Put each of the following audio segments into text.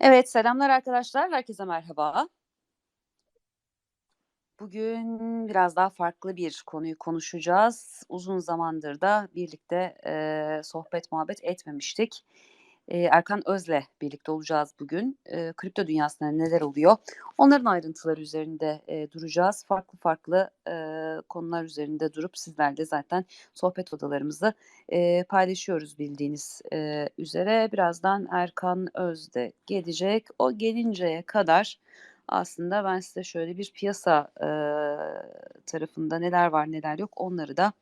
Evet, selamlar arkadaşlar. Herkese merhaba. Bugün biraz daha farklı bir konuyu konuşacağız. Uzun zamandır da birlikte, eee, sohbet muhabbet etmemiştik. Erkan Öz'le birlikte olacağız bugün. Kripto dünyasında neler oluyor? Onların ayrıntıları üzerinde, duracağız. Farklı farklı, konular üzerinde durup sizlerle zaten sohbet odalarımızı, paylaşıyoruz bildiğiniz, üzere. Birazdan Erkan Öz de gelecek. O gelinceye kadar aslında ben size şöyle bir piyasa, tarafında neler var neler yok onları da,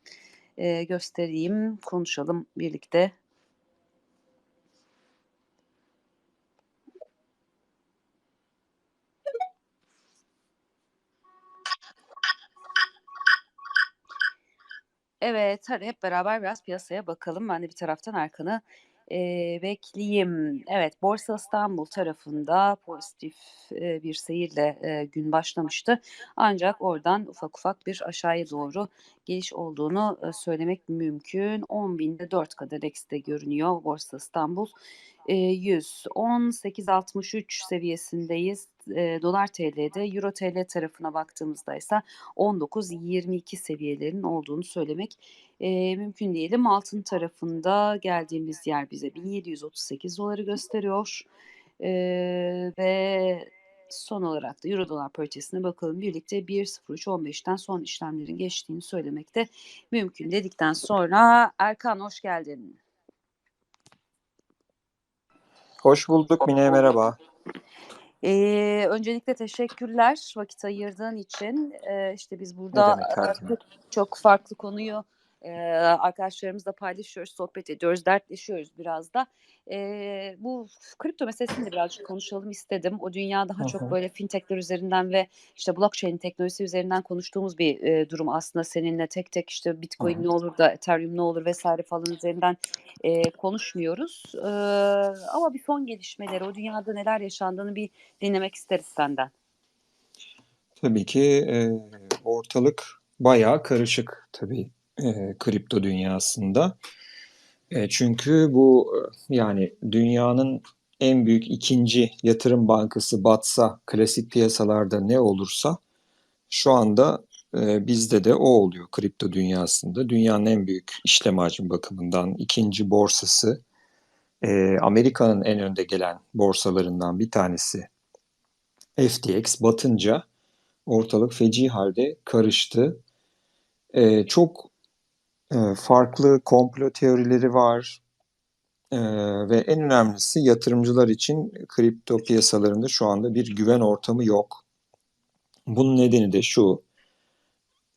göstereyim, konuşalım birlikte. Evet, hadi hep beraber biraz piyasaya bakalım. Ben de bir taraftan Erkan'ı, eee, bekleyeyim. Evet, Borsa İstanbul tarafında pozitif, eee, bir seyirle, eee, gün başlamıştı. Ancak oradan ufak ufak bir aşağıya doğru geliş olduğunu, eee, söylemek mümkün. 10.004 kadar ekste görünüyor Borsa İstanbul. Eee, 118.63 seviyesindeyiz. Eee, dolar TL'de, euro TL tarafına baktığımızda ise 19.22 seviyelerinin olduğunu söylemek, eee, mümkün diyelim. Altın tarafında geldiğimiz yer bize $1.738'ları gösteriyor. Eee, ve son olarak da euro dolar paritesine bakalım birlikte. 1.03.15'ten son işlemlerin geçtiğini söylemek de mümkün dedikten sonra Erkan hoş geldin. Hoş bulduk Mine, merhaba. Eee, öncelikle teşekkürler vakit ayırdığın için. Eee, işte biz burada, demek, çok farklı konuyu, eee, arkadaşlarımızla paylaşıyoruz, sohbet ediyoruz, dertleşiyoruz biraz da. Eee, bu kripto meselesini de birazcık konuşalım istedim. O dünya daha Hı çok böyle fintech'ler üzerinden ve işte blockchain teknolojisi üzerinden konuştuğumuz bir, eee, durum aslında seninle. Tek tek işte Bitcoin hı. ne olur da Ethereum ne olur vs. falan üzerinden, eee, konuşmuyoruz. Eee, ama bir son gelişmeleri, o dünyada neler yaşandığını bir dinlemek isteriz senden. Tabii ki, eee, ortalık bayağı karışık tabii, eee, kripto dünyasında. Eee, çünkü bu, ııı, yani dünyanın en büyük 2'nci yatırım bankası batsa, klasik piyasalarda ne olursa şu anda, eee, bizde de o oluyor kripto dünyasında. Dünyanın en büyük işlem hacmi bakımından 2'nci borsası, eee, Amerika'nın en önde gelen borsalarından bir tanesi FTX batınca ortalık feci hâlde karıştı. Eee, çok, eee, farklı komplo teorileri var. Eee, ve en önemlisi yatırımcılar için kripto piyasalarında şu anda bir güven ortamı yok. Bunun nedeni de şu: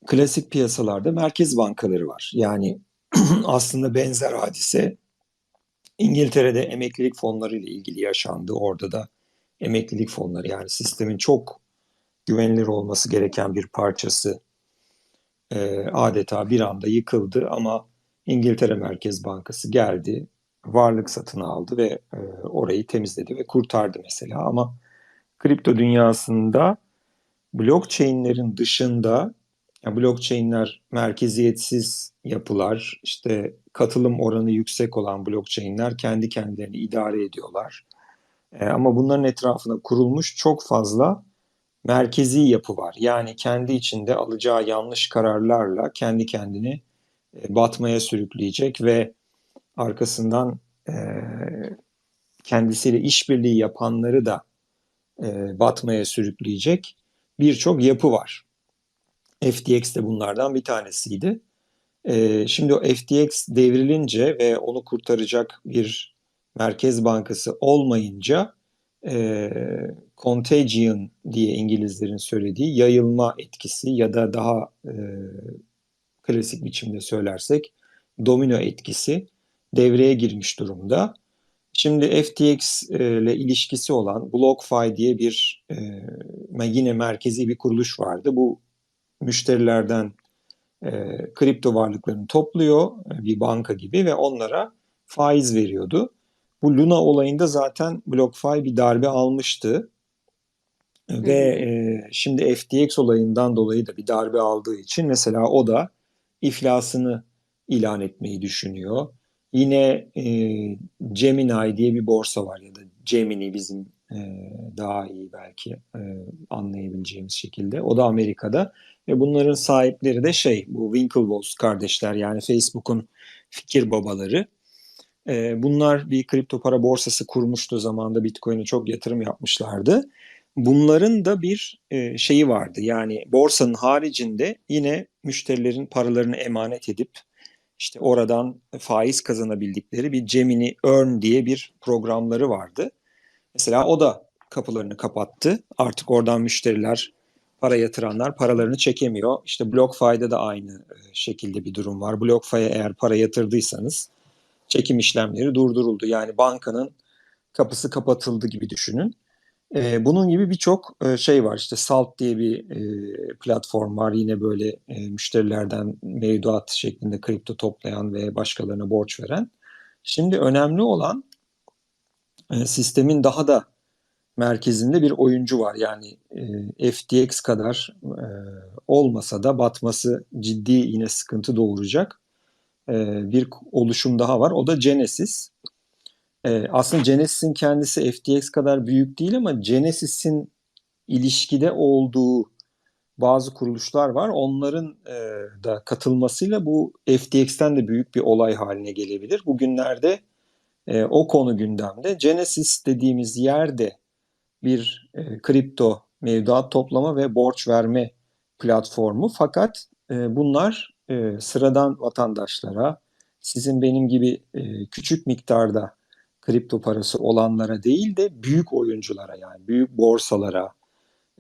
Klasik piyasalarda merkez bankaları var. Yani aslında benzer hadise İngiltere'de emeklilik fonları ile ilgili yaşandı. Orada da emeklilik fonları, yani sistemin çok güvenilir olması gereken bir parçası, eee, adeta bir anda yıkıldı ama İngiltere Merkez Bankası geldi, varlık satın aldı ve, eee, orayı temizledi ve kurtardı mesela. Ama kripto dünyasında blockchain'lerin dışında, ya blockchain'ler merkeziyetsiz yapılar, işte katılım oranı yüksek olan blockchain'ler kendi kendilerini idare ediyorlar. Eee, ama bunların etrafına kurulmuş çok fazla merkezi yapı var. Yani kendi içinde alacağı yanlış kararlarla kendi kendini, eee, batmaya sürükleyecek ve arkasından, eee, kendisiyle işbirliği yapanları da, eee, batmaya sürükleyecek birçok yapı var. FTX de bunlardan bir tanesiydi. Eee, şimdi o FTX devrilince ve onu kurtaracak bir merkez bankası olmayınca, eee, contagion diye İngilizlerin söylediği yayılma etkisi ya da daha, eee, klasik biçimde söylersek domino etkisi devreye girmiş durumda. Şimdi FTX eee, ile ilişkisi olan BlockFi diye bir, eee, yine merkezi bir kuruluş vardı. Bu müşterilerden, eee, kripto varlıklarını topluyor, eee, bir banka gibi ve onlara faiz veriyordu. Bu Luna olayında zaten BlockFi bir darbe almıştı. Ve, eee, şimdi FTX olayından dolayı da bir darbe aldığı için mesela o da iflasını ilan etmeyi düşünüyor. Yine, eee, Gemini diye bir borsa var ya da Gemini bizim, e, daha iyi belki e, anlayabileceğimiz şekilde. O da Amerika'da ve bunların sahipleri de şey bu Winklevoss kardeşler yani Facebook'un fikir babaları. E, bunlar bir kripto para borsası kurmuştu zamanında Bitcoin'e çok yatırım yapmışlardı. Bunların da bir e, şeyi vardı yani borsanın haricinde yine müşterilerin paralarını emanet edip işte oradan faiz kazanabildikleri bir Gemini Earn diye bir programları vardı. Mesela o da kapılarını kapattı. Artık oradan müşteriler, para yatıranlar paralarını çekemiyor. İşte BlockFi'de de aynı e, şekilde bir durum var. BlockFi'ye eğer para yatırdıysanız çekim işlemleri durduruldu. Yani bankanın kapısı kapatıldı gibi düşünün. E, bunun gibi birçok e, şey var. İşte Salt diye bir e, platform var. Yine böyle e, müşterilerden mevduat şeklinde kripto toplayan ve başkalarına borç veren. Şimdi önemli olan e, sistemin daha da merkezinde bir oyuncu var. Yani e, FTX kadar e, olmasa da batması ciddi yine sıkıntı doğuracak e, bir oluşum daha var. O da Genesis. E, aslında Genesis'in kendisi FTX kadar büyük değil ama Genesis'in ilişkide olduğu bazı kuruluşlar var. Onların e, da katılmasıyla bu FTX'ten de büyük bir olay haline gelebilir. Bugünlerde e, o konu gündemde. Genesis dediğimiz yerde bir e, kripto mevduat toplama ve borç verme platformu. Fakat e, bunlar e, sıradan vatandaşlara, sizin benim gibi e, küçük miktarda kripto parası olanlara değil de büyük oyunculara yani büyük borsalara,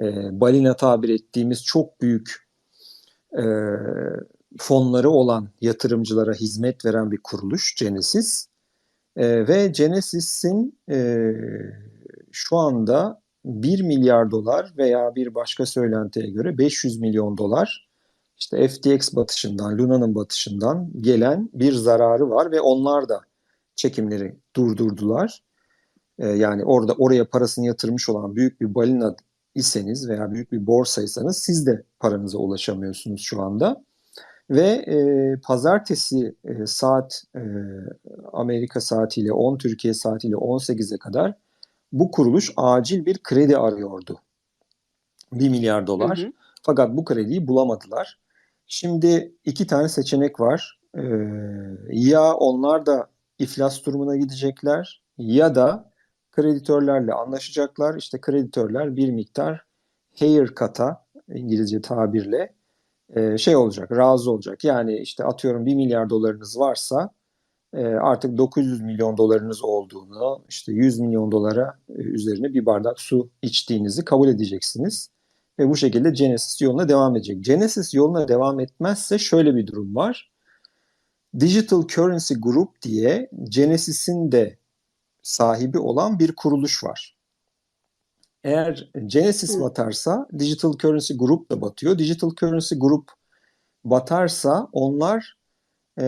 e, balina tabir ettiğimiz çok büyük e, fonları olan yatırımcılara hizmet veren bir kuruluş Genesis. E, ve Genesis'in e, şu anda 1 milyar dolar veya bir başka söylentiye göre 500 milyon dolar işte FTX batışından, Luna'nın batışından gelen bir zararı var ve onlar da çekimleri durdurdular. Ee, yani orada oraya parasını yatırmış olan büyük bir balina iseniz veya büyük bir borsaysanız siz de paranıza ulaşamıyorsunuz şu anda. Ve e, pazartesi e, saat e, Amerika saatiyle 10, Türkiye saatiyle 18'e kadar bu kuruluş acil bir kredi arıyordu. 1 milyar dolar. Hı hı. Fakat bu krediyi bulamadılar. Şimdi iki tane seçenek var. Ee, ya onlar da iflas durumuna gidecekler ya da kreditörlerle anlaşacaklar. İşte kreditörler bir miktar haircut'a İngilizce tabirle e, şey olacak, razı olacak. Yani işte atıyorum 1 milyar dolarınız varsa e, artık 900 milyon dolarınız olduğunu, işte 100 milyon dolara e, üzerine bir bardak su içtiğinizi kabul edeceksiniz. Ve bu şekilde Genesis yoluna devam edecek. Genesis yoluna devam etmezse şöyle bir durum var. Digital Currency Group diye Genesis'in de sahibi olan bir kuruluş var. Eğer Genesis Hı. batarsa Digital Currency Group da batıyor. Digital Currency Group batarsa onlar e,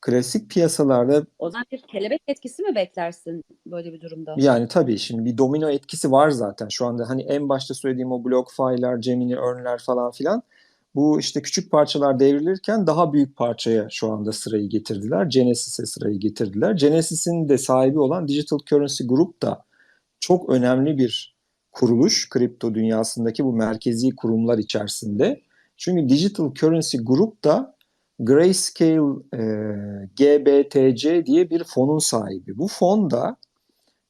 klasik piyasalarda O zaman bir kelebek etkisi mi beklersin böyle bir durumda? yani tabii şimdi bir domino etkisi var zaten. Şu anda hani en başta söylediğim o BlockFi'ler, Gemini, Earn'ler falan filan bu işte küçük parçalar devrilirken daha büyük parçaya şu anda sırayı getirdiler. Genesis'e sırayı getirdiler. Genesis'in de sahibi olan Digital Currency Group da çok önemli bir kuruluş kripto dünyasındaki bu merkezi kurumlar içerisinde. Çünkü Digital Currency Group da Grayscale e, GBTC diye bir fonun sahibi. Bu fon da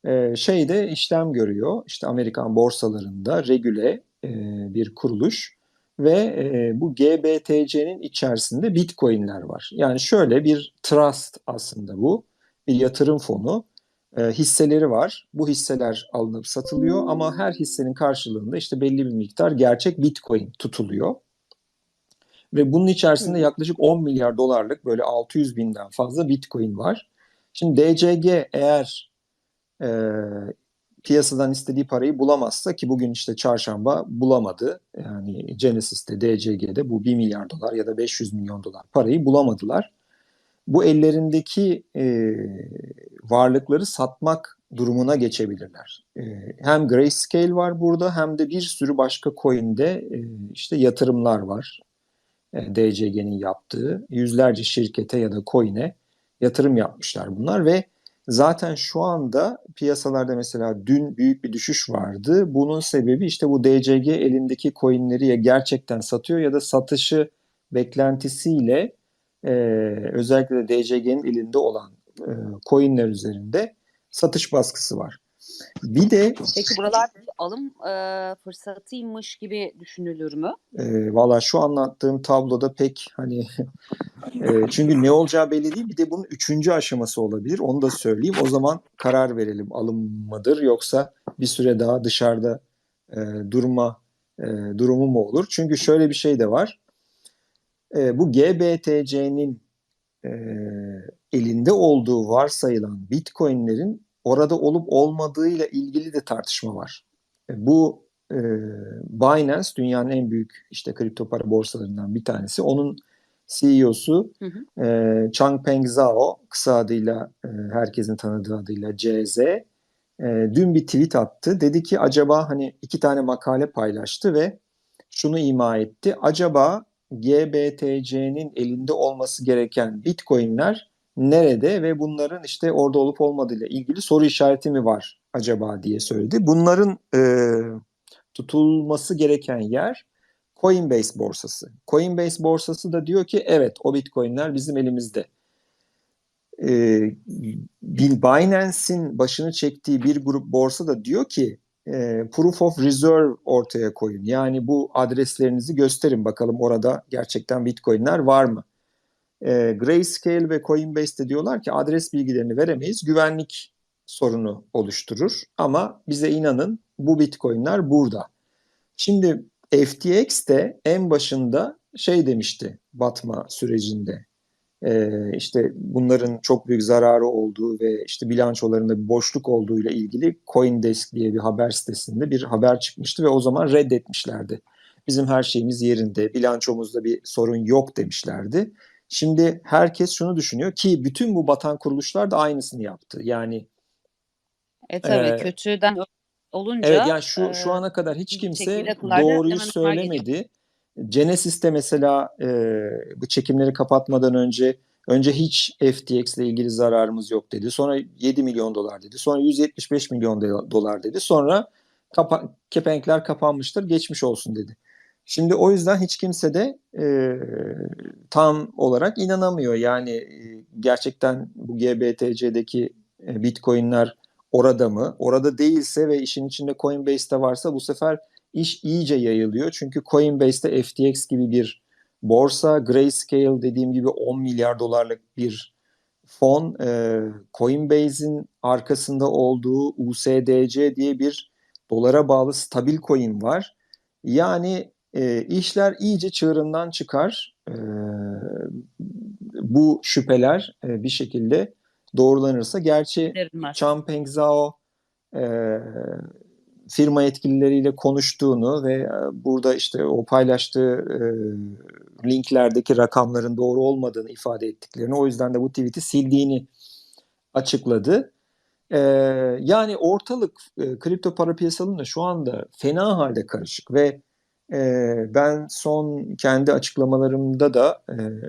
e, şeyde işlem görüyor. İşte Amerikan borsalarında regüle e, bir kuruluş ve e, bu GBTC'nin içerisinde Bitcoin'ler var. Yani şöyle bir trust aslında bu. Bir yatırım fonu. E, hisseleri var. Bu hisseler alınıp satılıyor ama her hissenin karşılığında işte belli bir miktar gerçek Bitcoin tutuluyor. Ve bunun içerisinde yaklaşık 10 milyar dolarlık böyle 600 binden fazla Bitcoin var. Şimdi DCG eğer e, piyasadan istediği parayı bulamazsa ki bugün işte çarşamba bulamadı. Yani Genesis'te, DCG'de bu 1 milyar dolar ya da 500 milyon dolar parayı bulamadılar. Bu ellerindeki e, varlıkları satmak durumuna geçebilirler. E, hem Grayscale var burada hem de bir sürü başka coin'de e, işte yatırımlar var. E, DCG'nin yaptığı yüzlerce şirkete ya da coin'e yatırım yapmışlar bunlar ve Zaten şu anda piyasalarda mesela dün büyük bir düşüş vardı. Bunun sebebi işte bu DCG elindeki coinleri ya gerçekten satıyor ya da satışı beklentisiyle e, özellikle de DCG'nin elinde olan e, coinler üzerinde satış baskısı var. Bir de Peki buralar bir alım e, fırsatıymış gibi düşünülür mü? e, valla şu anlattığım tabloda pek hani e, çünkü ne olacağı belli değil. Bir de bunun üçüncü aşaması olabilir. Onu da söyleyeyim. O zaman karar verelim alım mıdır yoksa bir süre daha dışarıda e, durma e, durumu mu olur? Çünkü şöyle bir şey de var. E, bu GBTC'nin e, elinde olduğu varsayılan Bitcoin'lerin orada olup olmadığıyla ilgili de tartışma var. E, bu e, Binance dünyanın en büyük işte kripto para borsalarından bir tanesi. Onun CEO'su Hı hı. e, Changpeng Zhao kısa adıyla e, herkesin tanıdığı adıyla CZ e, dün bir tweet attı. Dedi ki acaba hani iki tane makale paylaştı ve şunu ima etti. Acaba GBTC'nin elinde olması gereken Bitcoin'ler nerede ve bunların işte orada olup olmadığıyla ilgili soru işareti mi var acaba diye söyledi. Bunların e, tutulması gereken yer Coinbase borsası. Coinbase borsası da diyor ki evet o Bitcoin'ler bizim elimizde. Bill Binance'in başını çektiği bir grup borsa da diyor ki e, proof of reserve ortaya koyun. Yani bu adreslerinizi gösterin bakalım orada gerçekten Bitcoin'ler var mı? E, Grayscale ve Coinbase de diyorlar ki adres bilgilerini veremeyiz. Güvenlik sorunu oluşturur. Ama bize inanın bu Bitcoin'ler burada. Şimdi FTX de en başında şey demişti batma sürecinde. Ee, işte bunların çok büyük zararı olduğu ve işte bilançolarında bir boşluk olduğuyla ilgili CoinDesk diye bir haber sitesinde bir haber çıkmıştı ve o zaman reddetmişlerdi. Bizim her şeyimiz yerinde, bilançomuzda bir sorun yok demişlerdi. Şimdi herkes şunu düşünüyor ki bütün bu batan kuruluşlar da aynısını yaptı. Yani E tabii Ee, kötüden olunca Evet yani şu e, şu ana kadar hiç kimse doğruyu söylemedi. Genesis'te mesela e, bu çekimleri kapatmadan önce önce hiç FTX ile ilgili zararımız yok dedi. Sonra 7 milyon dolar dedi. Sonra 175 milyon do- dolar dedi. Sonra kapa kepenkler kapanmıştır geçmiş olsun dedi. Şimdi o yüzden hiç kimse de e, tam olarak inanamıyor. Yani e, gerçekten bu GBTC'deki e, Bitcoin'ler orada mı? Orada değilse ve işin içinde Coinbase'de varsa bu sefer iş iyice yayılıyor. Çünkü Coinbase'de FTX gibi bir borsa, Grayscale dediğim gibi 10 milyar dolarlık bir fon, e, Coinbase'in arkasında olduğu USDC diye bir dolara bağlı stabil coin var. Yani e, işler iyice çığırından çıkar. E, bu şüpheler e, bir şekilde doğrulanırsa. Gerçi Giderilmez. Changpeng Zhao e, firma yetkilileriyle konuştuğunu ve burada işte o paylaştığı e, linklerdeki rakamların doğru olmadığını ifade ettiklerini o yüzden de bu tweet'i sildiğini açıkladı. E, yani ortalık e, kripto para piyasalarında şu anda fena halde karışık ve ben son kendi açıklamalarımda da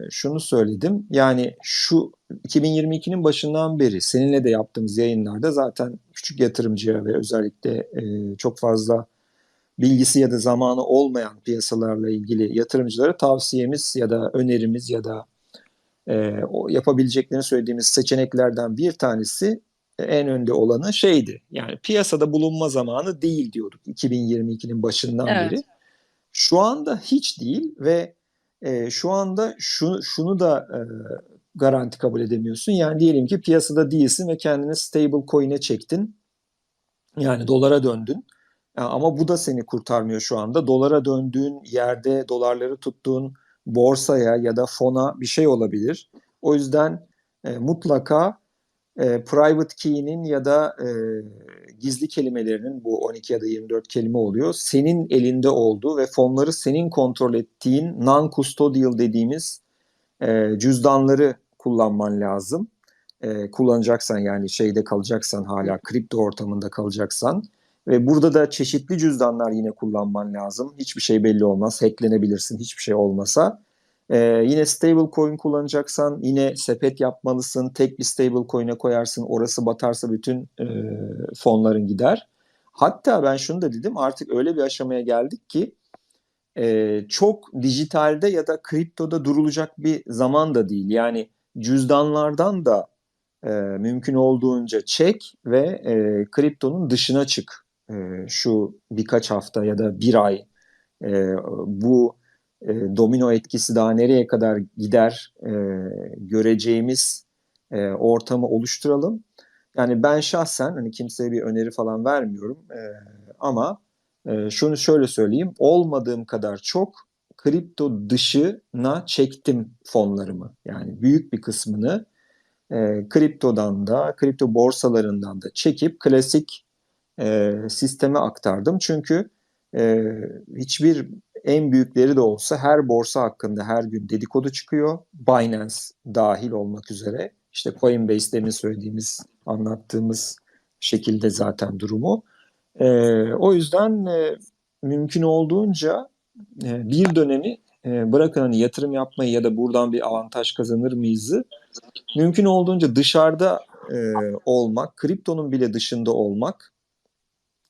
şunu söyledim. Yani şu 2022'nin başından beri seninle de yaptığımız yayınlarda zaten küçük yatırımcıya ve özellikle çok fazla bilgisi ya da zamanı olmayan piyasalarla ilgili yatırımcılara tavsiyemiz ya da önerimiz ya da o yapabileceklerini söylediğimiz seçeneklerden bir tanesi en önde olanı şeydi. Yani piyasada bulunma zamanı değil diyorduk 2022'nin başından Evet. beri. Şu anda hiç değil ve e, şu anda şunu, şunu da e, garanti kabul edemiyorsun. Yani diyelim ki piyasada değilsin ve kendini stable coin'e çektin. Yani dolara döndün. Ama bu da seni kurtarmıyor şu anda. Dolara döndüğün yerde dolarları tuttuğun borsaya ya da fona bir şey olabilir. O yüzden e, mutlaka e, private key'nin ya da e, gizli kelimelerinin bu 12 ya da 24 kelime oluyor. Senin elinde olduğu ve fonları senin kontrol ettiğin non-custodial dediğimiz e, cüzdanları kullanman lazım. E, kullanacaksan yani şeyde kalacaksan hala kripto ortamında kalacaksan ve burada da çeşitli cüzdanlar yine kullanman lazım. Hiçbir şey belli olmaz. Hacklenebilirsin hiçbir şey olmasa. Ee, yine stable coin kullanacaksan yine sepet yapmalısın. Tek bir stable coin'e koyarsın. Orası batarsa bütün e, fonların gider. Hatta ben şunu da dedim artık öyle bir aşamaya geldik ki e, çok dijitalde ya da kriptoda durulacak bir zaman da değil. Yani cüzdanlardan da e, mümkün olduğunca çek ve e, kriptonun dışına çık. E, şu birkaç hafta ya da bir ay e, bu e, domino etkisi daha nereye kadar gider e, göreceğimiz e, ortamı oluşturalım. Yani ben şahsen hani kimseye bir öneri falan vermiyorum e, ama e, şunu şöyle söyleyeyim olmadığım kadar çok kripto dışına çektim fonlarımı. Yani büyük bir kısmını e, kriptodan da kripto borsalarından da çekip klasik e, sisteme aktardım. Çünkü e, hiçbir en büyükleri de olsa her borsa hakkında her gün dedikodu çıkıyor. Binance dahil olmak üzere. İşte Coinbase demin söylediğimiz, anlattığımız şekilde zaten durumu. E, o yüzden e, mümkün olduğunca e, bir dönemi e, bırakın hani yatırım yapmayı ya da buradan bir avantaj kazanır mıyızı mümkün olduğunca dışarıda e, olmak, kriptonun bile dışında olmak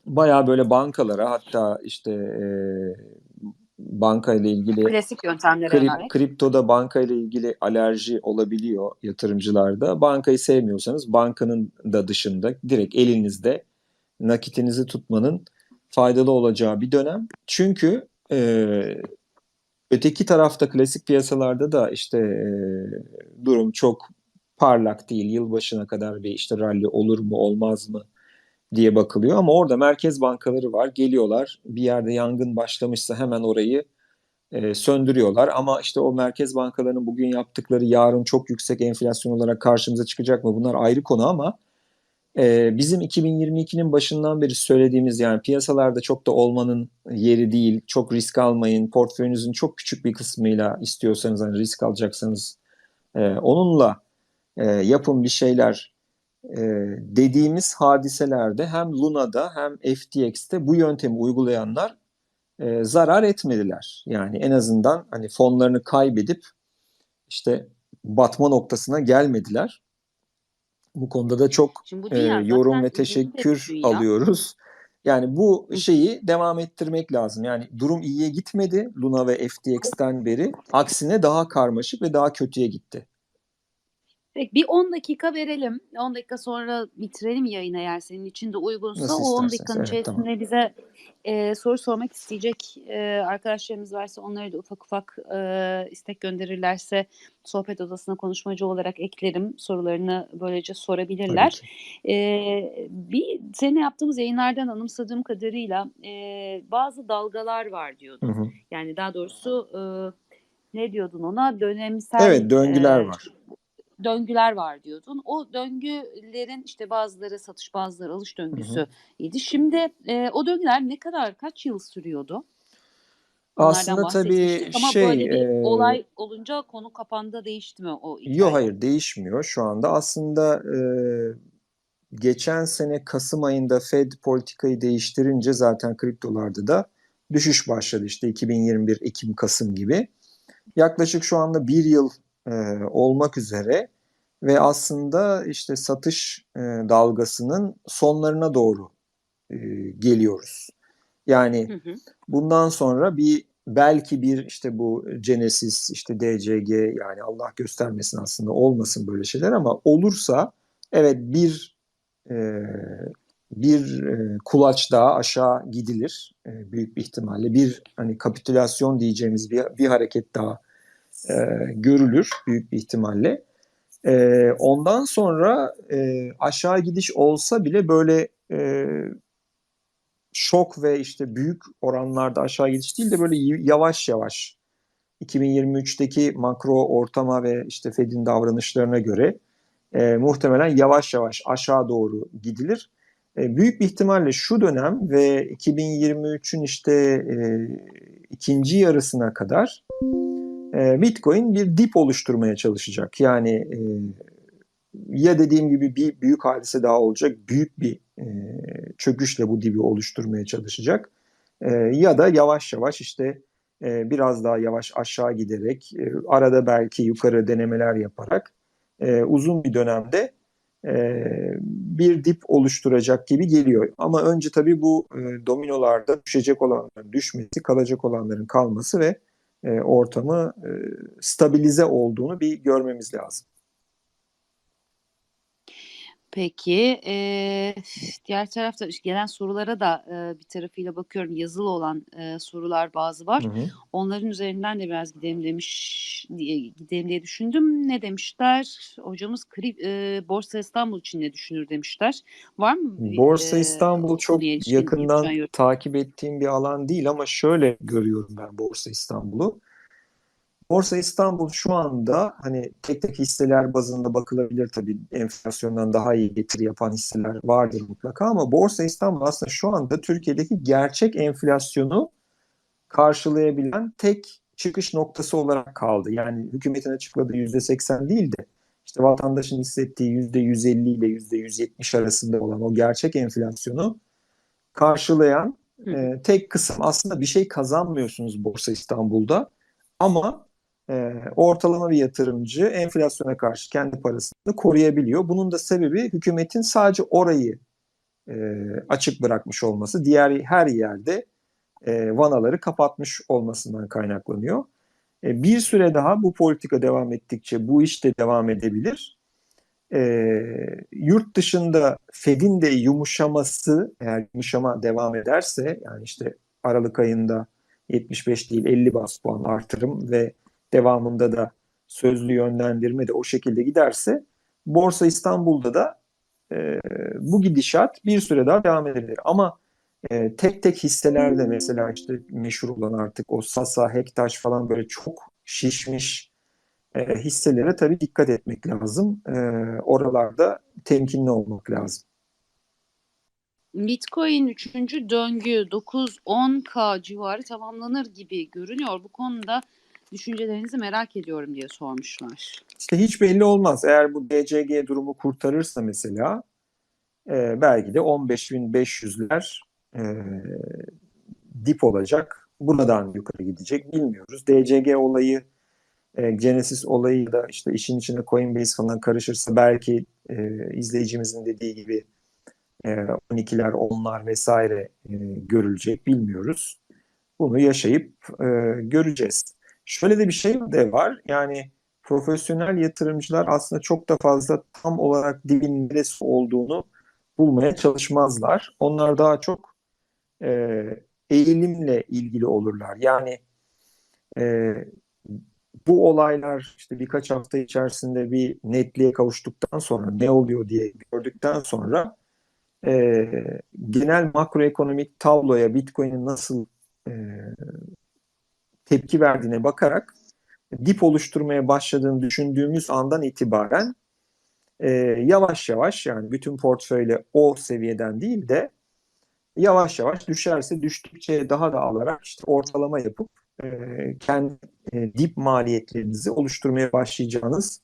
bayağı böyle bankalara hatta işte e, banka ile ilgili Klasik yöntemlere krip, yönelik. kriptoda banka ile ilgili alerji olabiliyor yatırımcılarda. Bankayı sevmiyorsanız bankanın da dışında direkt elinizde nakitinizi tutmanın faydalı olacağı bir dönem. Çünkü e, öteki tarafta klasik piyasalarda da işte e, durum çok parlak değil. Yılbaşına kadar bir işte rally olur mu olmaz mı diye bakılıyor ama orada merkez bankaları var. Geliyorlar bir yerde yangın başlamışsa hemen orayı e, söndürüyorlar. Ama işte o merkez bankalarının bugün yaptıkları yarın çok yüksek enflasyon olarak karşımıza çıkacak mı? Bunlar ayrı konu ama e, bizim 2022'nin başından beri söylediğimiz yani piyasalarda çok da olmanın yeri değil. Çok risk almayın. Portföyünüzün çok küçük bir kısmıyla istiyorsanız hani risk alacaksanız e, onunla e, yapın bir şeyler e, dediğimiz hadiselerde hem Luna'da hem FTX'te bu yöntemi uygulayanlar e, zarar etmediler. Yani en azından hani fonlarını kaybedip işte batma noktasına gelmediler. Bu konuda da çok e, yorum ve teşekkür alıyoruz. Yani bu şeyi devam ettirmek lazım. Yani durum iyiye gitmedi Luna ve FTX'ten beri. Aksine daha karmaşık ve daha kötüye gitti. Peki bir 10 dakika verelim. 10 dakika sonra bitirelim yayını eğer senin için de uygunsa. Nasıl o 10 isterseniz. dakikanın Evet, içerisinde tamam. bize e, soru sormak isteyecek e, arkadaşlarımız varsa onları da ufak ufak e, istek gönderirlerse sohbet odasına konuşmacı olarak eklerim. Sorularını böylece sorabilirler. E, bir seninle yaptığımız yayınlardan anımsadığım kadarıyla e, bazı dalgalar var Hı diyordun. hı. Yani daha doğrusu e, ne diyordun ona? Dönemsel Evet döngüler e, var. Döngüler var diyordun. O döngülerin işte bazıları satış bazıları alış döngüsü idi. Şimdi e, o döngüler ne kadar kaç yıl sürüyordu? Onlardan Aslında tabii ama şey böyle bir e, olay olunca konu kapandı değişti mi o Yok hikaye? hayır değişmiyor şu anda. Aslında e, geçen sene Kasım ayında Fed politikayı değiştirince zaten kriptolarda da düşüş başladı işte 2021 Ekim Kasım gibi. Yaklaşık şu anda bir yıl e, olmak üzere ve aslında işte satış e, dalgasının sonlarına doğru e, geliyoruz. Yani Hı hı. bundan sonra bir belki bir işte bu Genesis işte DCG yani Allah göstermesin aslında olmasın böyle şeyler ama olursa evet bir e, bir e, kulaç daha aşağı gidilir e, büyük bir ihtimalle bir hani kapitülasyon diyeceğimiz bir, bir hareket daha e, görülür büyük bir ihtimalle. E, ondan sonra e, aşağı gidiş olsa bile böyle e, şok ve işte büyük oranlarda aşağı gidiş değil de böyle yavaş yavaş 2023'teki makro ortama ve işte Fed'in davranışlarına göre e, muhtemelen yavaş yavaş aşağı doğru gidilir. E, büyük bir ihtimalle şu dönem ve 2023'ün işte e, ikinci yarısına kadar e, Bitcoin bir dip oluşturmaya çalışacak. Yani e, ya dediğim gibi bir büyük hadise daha olacak, büyük bir e, çöküşle bu dibi oluşturmaya çalışacak. E, ya da yavaş yavaş işte e, biraz daha yavaş aşağı giderek, e, arada belki yukarı denemeler yaparak e, uzun bir dönemde e, bir dip oluşturacak gibi geliyor. Ama önce tabii bu e, dominolarda düşecek olanların düşmesi, kalacak olanların kalması ve e, ortamı e, stabilize olduğunu bir görmemiz lazım. Peki, eee, diğer tarafta gelen sorulara da, eee, bir tarafıyla bakıyorum. Yazılı olan, eee, sorular bazı var. Hı hı. Onların üzerinden de biraz gidelim demiş diye gidelim diye düşündüm. Ne demişler? Hocamız krip eee, Borsa İstanbul için ne düşünür demişler. Var mı bir, Borsa İstanbul çok yakından takip ettiğim bir alan değil ama şöyle görüyorum ben Borsa İstanbul'u. Borsa İstanbul şu anda hani tek tek hisseler bazında bakılabilir tabii enflasyondan daha iyi getiri yapan hisseler vardır mutlaka ama Borsa İstanbul aslında şu anda Türkiye'deki gerçek enflasyonu karşılayabilen tek çıkış noktası olarak kaldı. Yani hükümetin açıkladığı %80 değil de işte vatandaşın hissettiği %150 ile %170 arasında olan o gerçek enflasyonu karşılayan e, tek kısım. Aslında bir şey kazanmıyorsunuz Borsa İstanbul'da ama e, ortalama bir yatırımcı enflasyona karşı kendi parasını koruyabiliyor. Bunun da sebebi hükümetin sadece orayı e, açık bırakmış olması. Diğer her yerde e, vanaları kapatmış olmasından kaynaklanıyor. E, bir süre daha bu politika devam ettikçe bu iş de devam edebilir. E, yurt dışında Fed'in de yumuşaması eğer yumuşama devam ederse yani işte Aralık ayında 75 değil 50 bas puan artırım ve devamında da sözlü yönlendirme de o şekilde giderse Borsa İstanbul'da da e, bu gidişat bir süre daha devam edebilir. Ama e, tek tek hisselerde mesela işte meşhur olan artık o Sasa, Hektaş falan böyle çok şişmiş e, hisselere tabii dikkat etmek lazım. E, oralarda temkinli olmak lazım. Bitcoin 3. döngü 9-10K civarı tamamlanır gibi görünüyor. Bu konuda düşüncelerinizi merak ediyorum diye sormuşlar. İşte hiç belli olmaz. Eğer bu DCG durumu kurtarırsa mesela e, belki de 15.500'ler e, dip olacak. Buradan yukarı gidecek bilmiyoruz. DCG olayı, e, Genesis olayı da işte işin içine Coinbase falan karışırsa belki e, izleyicimizin dediği gibi e, 12'ler, 10'lar vesaire e, görülecek bilmiyoruz. Bunu yaşayıp e, göreceğiz. Şöyle de bir şey de var. Yani profesyonel yatırımcılar aslında çok da fazla tam olarak dibin neresi olduğunu bulmaya çalışmazlar. Onlar daha çok e, eğilimle ilgili olurlar. Yani e, bu olaylar işte birkaç hafta içerisinde bir netliğe kavuştuktan sonra ne oluyor diye gördükten sonra e, genel makroekonomik tabloya Bitcoin'in nasıl e, tepki verdiğine bakarak dip oluşturmaya başladığını düşündüğümüz andan itibaren e, yavaş yavaş yani bütün portföyle o seviyeden değil de yavaş yavaş düşerse düştükçe daha da alarak işte ortalama yapıp e, kendi e, dip maliyetlerinizi oluşturmaya başlayacağınız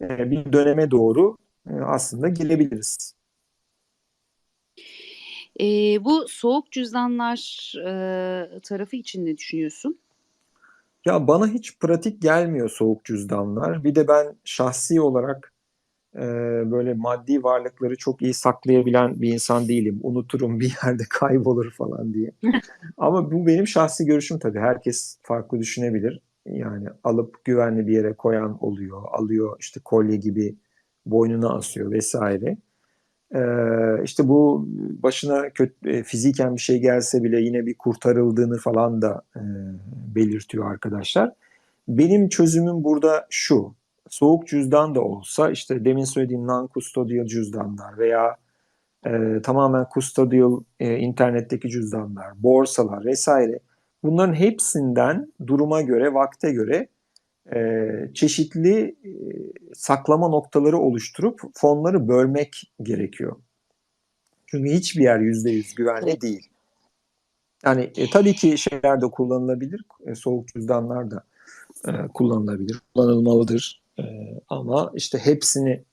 e, bir döneme doğru e, aslında gelebiliriz. E, bu soğuk cüzdanlar e, tarafı için ne düşünüyorsun? Ya bana hiç pratik gelmiyor soğuk cüzdanlar. Bir de ben şahsi olarak e, böyle maddi varlıkları çok iyi saklayabilen bir insan değilim. Unuturum bir yerde kaybolur falan diye. Ama bu benim şahsi görüşüm tabii. Herkes farklı düşünebilir. Yani alıp güvenli bir yere koyan oluyor. Alıyor işte kolye gibi boynuna asıyor vesaire. Ee, işte bu başına kötü, fiziken bir şey gelse bile yine bir kurtarıldığını falan da e, belirtiyor arkadaşlar. Benim çözümüm burada şu. Soğuk cüzdan da olsa işte demin söylediğim non-custodial cüzdanlar veya e, tamamen custodial e, internetteki cüzdanlar, borsalar vesaire bunların hepsinden duruma göre, vakte göre e, çeşitli e, saklama noktaları oluşturup fonları bölmek gerekiyor. Çünkü hiçbir yer yüzde yüz güvenli değil. Yani e, tabii ki şeyler de kullanılabilir, e, soğuk cüzdanlar da e, kullanılabilir, kullanılmalıdır. E, ama işte hepsini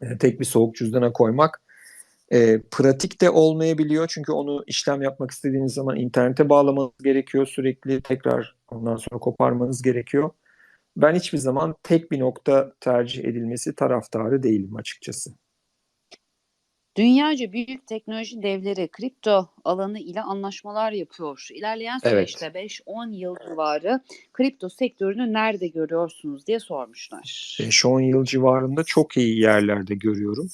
e, tek bir soğuk cüzdana koymak E, pratik de olmayabiliyor çünkü onu işlem yapmak istediğiniz zaman internete bağlamanız gerekiyor sürekli tekrar ondan sonra koparmanız gerekiyor. Ben hiçbir zaman tek bir nokta tercih edilmesi taraftarı değilim açıkçası. Dünyaca büyük teknoloji devleri kripto alanı ile anlaşmalar yapıyor. İlerleyen Evet. süreçte 5-10 yıl civarı kripto sektörünü nerede görüyorsunuz diye sormuşlar. 5-10 yıl civarında çok iyi yerlerde görüyorum.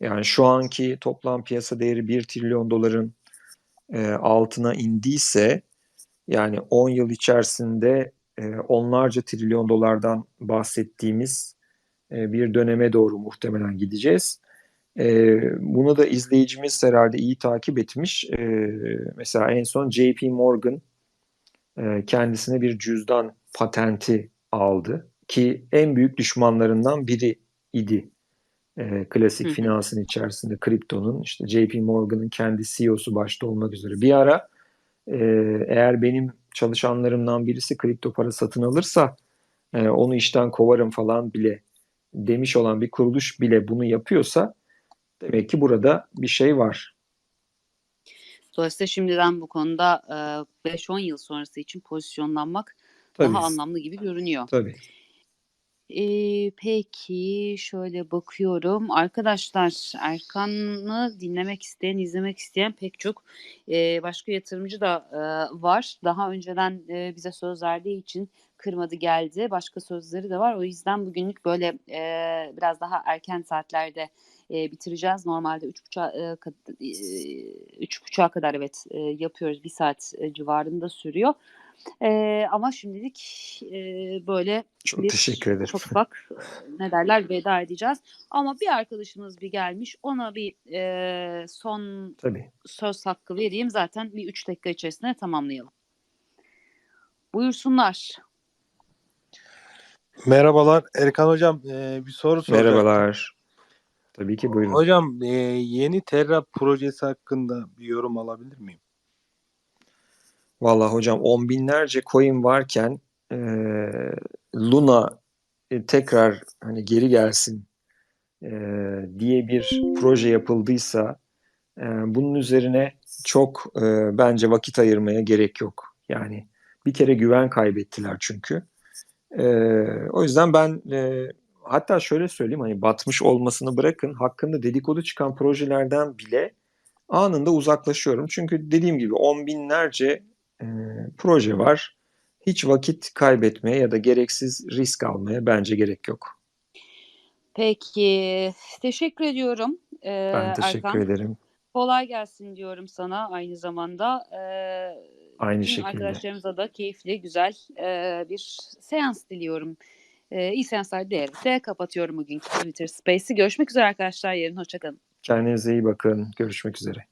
Yani şu anki toplam piyasa değeri 1 trilyon doların e, altına indiyse yani 10 yıl içerisinde e, onlarca trilyon dolardan bahsettiğimiz e, bir döneme doğru muhtemelen gideceğiz. E, bunu da izleyicimiz herhalde iyi takip etmiş. E, mesela en son JP Morgan e, kendisine bir cüzdan patenti aldı ki en büyük düşmanlarından biri idi. E, klasik Hı hı. finansın içerisinde kriptonun işte JP Morgan'ın kendi CEO'su başta olmak üzere bir ara e, eğer benim çalışanlarımdan birisi kripto para satın alırsa e, onu işten kovarım falan bile demiş olan bir kuruluş bile bunu yapıyorsa demek ki burada bir şey var. Dolayısıyla şimdiden bu konuda e, 5-10 yıl sonrası için pozisyonlanmak Tabii. daha anlamlı gibi görünüyor. Tabii. Ee, peki şöyle bakıyorum. Arkadaşlar Erkan'ı dinlemek isteyen, izlemek isteyen pek çok e, başka yatırımcı da e, var. Daha önceden e, bize söz verdiği için kırmadı geldi. Başka sözleri de var. O yüzden bugünlük böyle e, biraz daha erken saatlerde e, bitireceğiz. Normalde üç buçuğa, e, kad- e, üç buçuğa kadar evet e, yapıyoruz. Bir saat e, civarında sürüyor. E, ama şimdilik e, böyle Çok bir teşekkür ederim. ufak ufak ne derler veda edeceğiz. Ama bir arkadaşımız bir gelmiş ona bir e, son Tabii. söz hakkı vereyim zaten bir üç dakika içerisinde tamamlayalım. Buyursunlar. Merhabalar Erkan Hocam e, bir soru soracağım. Merhabalar. Tabii ki buyurun. Hocam e, yeni Terra projesi hakkında bir yorum alabilir miyim? Vallahi hocam on binlerce coin varken e, Luna e, tekrar hani geri gelsin e, diye bir proje yapıldıysa e, bunun üzerine çok e, bence vakit ayırmaya gerek yok. Yani bir kere güven kaybettiler çünkü. E, o yüzden ben e, hatta şöyle söyleyeyim hani batmış olmasını bırakın hakkında dedikodu çıkan projelerden bile anında uzaklaşıyorum. Çünkü dediğim gibi on binlerce e, proje var. Hiç vakit kaybetmeye ya da gereksiz risk almaya bence gerek yok. Peki teşekkür ediyorum. Ee, Ben teşekkür Erkan. ederim. Kolay gelsin diyorum sana aynı zamanda. Ee, Aynı şekilde. arkadaşlarımıza da keyifli, güzel e, bir seans diliyorum. Ee, iyi seanslar dileyerek de kapatıyorum bugünkü Twitter Space'i. Görüşmek üzere arkadaşlar. Yarın hoşçakalın. Kendinize iyi bakın. Görüşmek üzere.